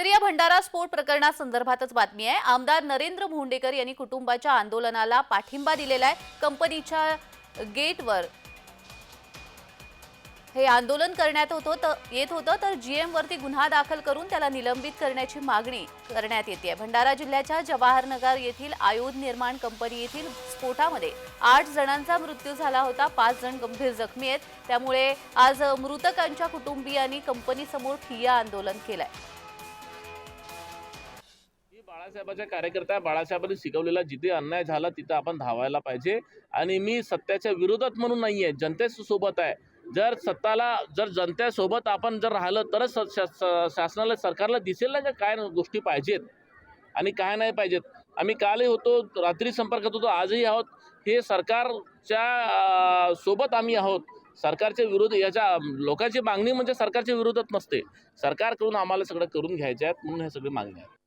तर या भंडारा स्फोट प्रकरणासंदर्भातच बातमी आहे. आमदार नरेंद्र भोंडेकर यांनी कुटुंबाच्या आंदोलनाला पाठिंबा दिलेला आहे. कंपनीच्या गेटवर हे आंदोलन करण्यात होतं तर येत होतं तर जीएमवरती गुन्हा दाखल करून त्याला निलंबित करण्याची मागणी करण्यात येते भंडारा जिल्ह्याच्या जवाहरनगर येथील आयुध निर्माण कंपनी येथील स्फोटामध्ये आठ जणांचा मृत्यू झाला होता. पाच जण गंभीर जखमी आहेत. त्यामुळे आज मृतकांच्या कुटुंबियांनी कंपनीसमोर ठिय्या आंदोलन केलंय. आहे बाळासाहेबाच्या कार्यकर्त्या बाळासाहेबांनी शिकवलेला जिथे अन्याय झाला तिथं आपण धावायला पाहिजे. आणि मी सत्याच्या विरोधात म्हणून नाही आहे जनतेसोबत आहे. जर सत्ताला जर जनतेसोबत आपण जर राहिलं तरच शासनाला सरकारला दिसेल ना का काय गोष्टी पाहिजेत आणि काय नाही पाहिजेत. आम्ही कालही होतो रात्री संपर्कात होतो आजही आहोत. हे सरकारच्या सोबत आम्ही आहोत. सरकारच्या विरोध याच्या लोकांची मागणी म्हणजे सरकारच्या विरोधात नसते. सरकारकडून आम्हाला सगळं करून घ्यायचं आहेत म्हणून हे सगळे मागणी आहेत